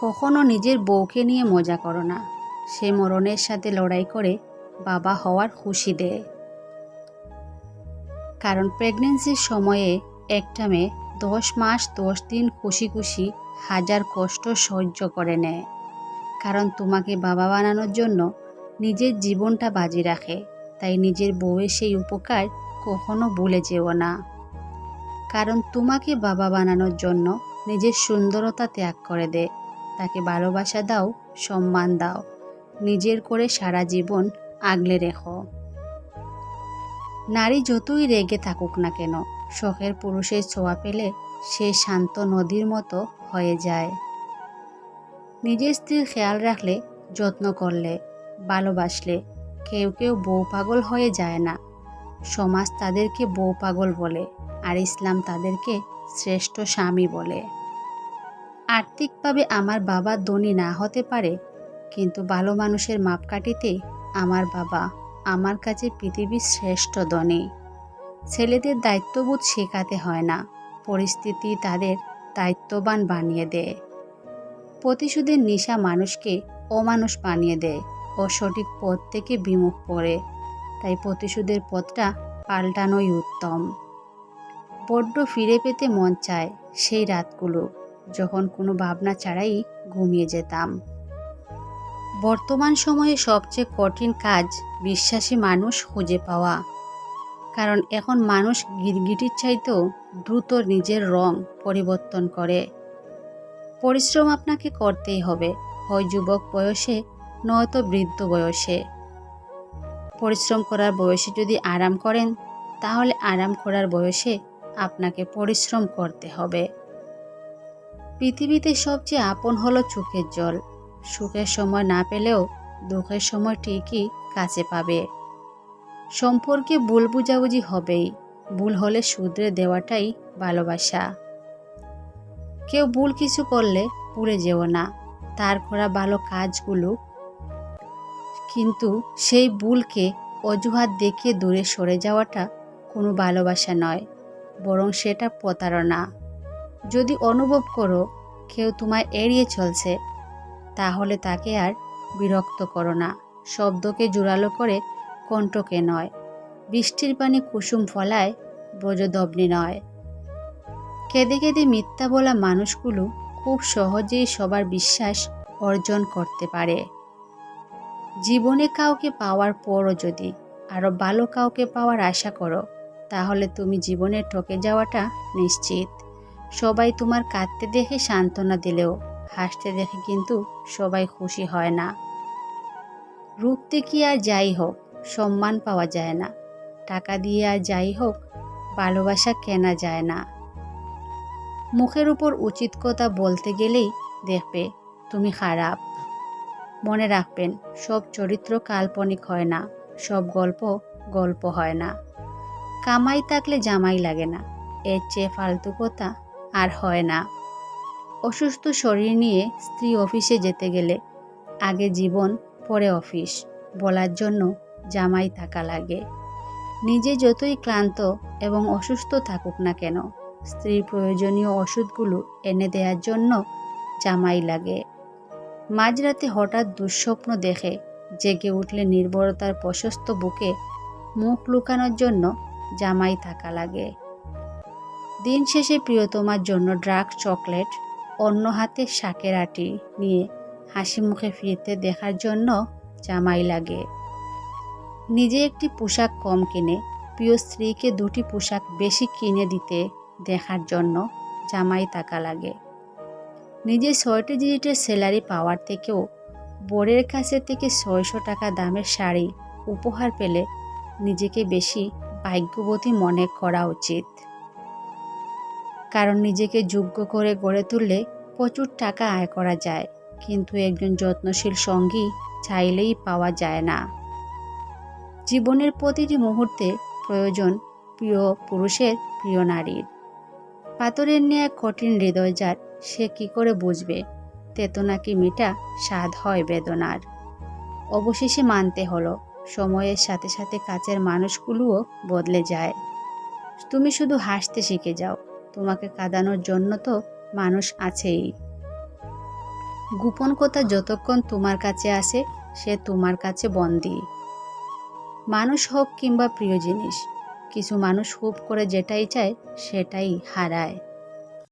কখনো নিজের বউকে নিয়ে মজা করো না। সে মরণের সাথে লড়াই করে বাবা হওয়ার খুশি দেয় কারণ প্রেগনেন্সির সময়ে একটা মেয়ে দশ মাস দশ দিন খুশি খুশি হাজার কষ্ট সহ্য করে নেয়। কারণ তোমাকে বাবা বানানোর জন্য নিজের জীবনটা বাজি রাখে। তাই নিজের বউয়ের সেই উপকার কখনো ভুলে যেও না। কারণ তোমাকে বাবা বানানোর জন্য নিজের সুন্দরতা ত্যাগ করে দে। তাকে ভালোবাসা দাও, সম্মান দাও। নিজের করে সারা জীবন আগলে রেখো। নারী যতই রেগে থাকুক না কেন, শখের পুরুষের ছোঁয়া পেলে সে শান্ত নদীর মতো হয়ে যায়। নিজের স্ত্রীর খেয়াল রাখলে, যত্ন করলে, ভালোবাসলে কেউ কেউ বউ পাগল হয়ে যায় না। সমাজ তাদেরকে বউ পাগল বলে আর ইসলাম তাদেরকে শ্রেষ্ঠ স্বামী বলে। আর্থিকভাবে আমার বাবা ধনী না হতে পারে, কিন্তু ভালো মানুষের মাপকাঠিতে আমার বাবা আমার কাছে পৃথিবীর শ্রেষ্ঠ ধনী। ছেলেদের দায়িত্ববোধ শেখাতে হয় না, পরিস্থিতি তাদের দায়িত্ববান বানিয়ে দেয়। প্রতিশোধের নেশা মানুষকে অমানুষ বানিয়ে দেয় ও সঠিক পথ থেকে বিমুখ করে, তাই প্রতিশোধের পথটা পাল্টানোই উত্তম। বড্ড ফিরে পেতে মন চায় সেই রাতগুলো। যখন কোনো ভাবনা ছাড়াই ঘুমিয়ে যেতাম। বর্তমান সময়ে সবচেয়ে কঠিন কাজ বিশ্বাসী মানুষ খুঁজে পাওয়া। কারণ এখন মানুষ গিরগিটির চাইতেও দ্রুত নিজের রং পরিবর্তন করে। পরিশ্রম আপনাকে করতেই হবে। হয় যুবক বয়সে, নয়তো বৃদ্ধ বয়সে। পরিশ্রম করার বয়সে যদি আরাম করেন, তাহলে আরাম করার বয়সে আপনাকে পরিশ্রম করতে হবে। পৃথিবীতে সবচেয়ে আপন হলো চোখের জল। সুখের সময় না পেলেও দুঃখের সময় ঠিকই কাছে পাবে। সম্পর্কে ভুল বুঝাবুঝি হবেই। ভুল হলে শুধরে দেওয়াটাই ভালোবাসা। কেউ ভুল কিছু করলে পুড়ে যেও না। তার করা ভালো কাজগুলো। কিন্তু সেই ভুলকে অজুহাত দেখিয়ে দূরে সরে যাওয়াটা কোনো ভালোবাসা নয়, বরং সেটা প্রতারণা। যদি অনুভব করো কেউ তোমায় এড়িয়ে চলছে, তাহলে তাকে আর বিরক্ত করো না। শব্দকে জোরালো করে কণ্ঠকে নয়, বৃষ্টির পানি কুসুম ফলায় ব্রজদগ্নি নয়। কেঁদে কেঁদে মিথ্যা বলা মানুষগুলো খুব সহজেই সবার বিশ্বাস অর্জন করতে পারে। জীবনে কাউকে পাওয়ার পরও যদি আরও ভালো কাউকে পাওয়ার আশা করো, তাহলে তুমি জীবনে ঠকে যাওয়াটা নিশ্চিত। সবাই তোমার কাঁদতে দেখে সান্ত্বনা দিলেও, হাসতে দেখে কিন্তু সবাই খুশি হয় না। রূপতে কি আর যাই হোক, সম্মান পাওয়া যায় না। টাকা দিয়ে আর যাই হোক, ভালোবাসা কেনা যায় না। মুখের উপর উচিত কথা বলতে গেলেই দেখবে তুমি খারাপ। মনে রাখবেন, সব চরিত্র কাল্পনিক হয় না, সব গল্প গল্প হয় না। কামাই থাকলে জামাই লাগে না, এর চেয়ে ফালতু কথা আর হয় না। অসুস্থ শরীর নিয়ে স্ত্রী অফিসে যেতে গেলে আগে জীবন, পরে অফিস বলার জন্য জামাই থাকা লাগে। নিজে যতই ক্লান্ত এবং অসুস্থ থাকুক না কেন, স্ত্রীর প্রয়োজনীয় ওষুধগুলো এনে দেওয়ার জন্য জামাই লাগে। মাঝরাতে হঠাৎ দুঃস্বপ্ন দেখে জেগে উঠলে নির্ভরতার প্রশস্ত বুকে মুখ লুকানোর জন্য জামাই থাকা লাগে। দিন শেষে প্রিয়তমার জন্য ড্রাগ চকলেট, অন্য হাতে শাকের আটি নিয়ে হাসি মুখে ফিরতে দেখার জন্য জামাই লাগে। নিজে একটি পোশাক কম কিনে, প্রিয় স্ত্রীকে দুটি পোশাক বেশি কিনে দিতে দেখার জন্য জামাই টাকা লাগে। নিজে ছয়টি ডিজিটের স্যালারি পাওয়ার থেকেও বোর্ডের কাছে থেকে ছয়শো টাকা দামের শাড়ি উপহার পেলে নিজেকে বেশি ভাগ্যবতী মনে করা উচিত। কারণ নিজেকে যোগ্য করে গড়ে তুললে প্রচুর টাকা আয় করা যায়। কিন্তু একজন যত্নশীল সঙ্গী চাইলেই পাওয়া যায় না। জীবনের প্রতিটি মুহূর্তে প্রয়োজন প্রিয় পুরুষের প্রিয় নারীর। পাথরের ন্যায় কঠিন হৃদয় যার, সে কি করে বুঝবে? তেতো নাকি মিটা, স্বাদ হয় বেদনার। অবশেষে মানতে হলো, সময়ের সাথে সাথে কাছের মানুষগুলোও বদলে যায়। তুমি শুধু হাসতে শিখে যাও। তোমাকে কাঁদানোর জন্য তো মানুষ আছেই। গোপন কথা যতক্ষণ তোমার কাছে আসে, সে তোমার কাছে বন্দি। মানুষ হোক কিংবা প্রিয় জিনিস, কিছু মানুষ হুপ করে যেটাই চায়, সেটাই হারায়।